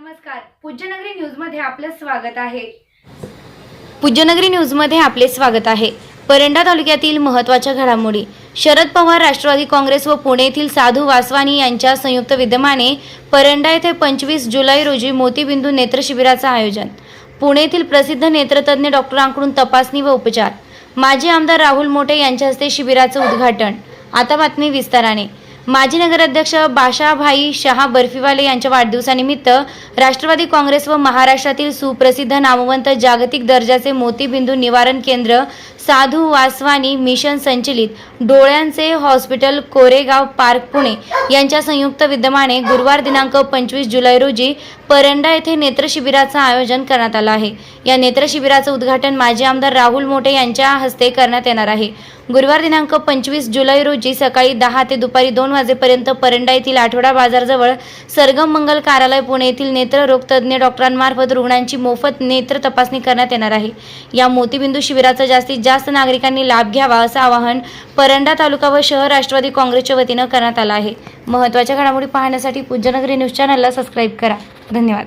नमस्कार. पूज्यनगरी न्यूजमध्ये आपलं स्वागत आहे. पूज्यनगरी न्यूजमध्ये आपले स्वागत आहे. परंडा तालुक्यातील महत्त्वाच्या घडामोडी. शरद पवार राष्ट्रवादी काँग्रेस व पुणे येथील साधू वासवानी यांच्या संयुक्त विद्यमाने परंडा येथे पंचवीस जुलै रोजी मोतीबिंदू नेत्र शिबिराचं आयोजन. पुणे येथील प्रसिद्ध नेत्रतज्ञ डॉक्टरांकडून तपासणी व उपचार. माजी आमदार राहुल मोठे यांच्या हस्ते शिबिराचं उद्घाटन. आता बातमी विस्ताराने. माजी नगराध्यक्ष बाशाभाई शहा बर्फीवाले यांच्या वाढदिवसानिमित्त राष्ट्रवादी काँग्रेस व महाराष्ट्रातील सुप्रसिद्ध नामवंत जागतिक दर्जाचे मोतीबिंदू निवारण केंद्र साधू वासवानी मिशन संचलित डोळ्यांचे हॉस्पिटल कोरेगाव पार्क पुणे यांच्या संयुक्त विद्यमाने गुरुवार दिनांक पंचवीस जुलै रोजी परंडा येथे नेत्र शिबिराचं आयोजन करण्यात आलं आहे. या नेत्र शिबिराचं उद्घाटन माजी आमदार राहुल मोठे यांच्या हस्ते करण्यात येणार आहे. गुरुवार दिनांक पंचवीस जुलै रोजी सकाळी दहा ते दुपारी दोन वाजेपर्यंत परंडा येथील आठवडा बाजारजवळ सरगम मंगल कार्यालय पुणे येथील नेत्ररोग तज्ज्ञ डॉक्टरांमार्फत रुग्णांची मोफत नेत्र तपासणी करण्यात येणार आहे. या मोतीबिंदू शिबिराचा जास्तीत जास्त नागरिकांनी लाभ घ्यावा असं आवाहन परंडा तालुका व शहर राष्ट्रवादी काँग्रेसच्या वतीनं करण्यात आलं आहे. महत्त्वाच्या घडामोडी पाहण्यासाठी पूज्यनगरी न्यूज चॅनलला सबस्क्राईब करा. धन्यवाद.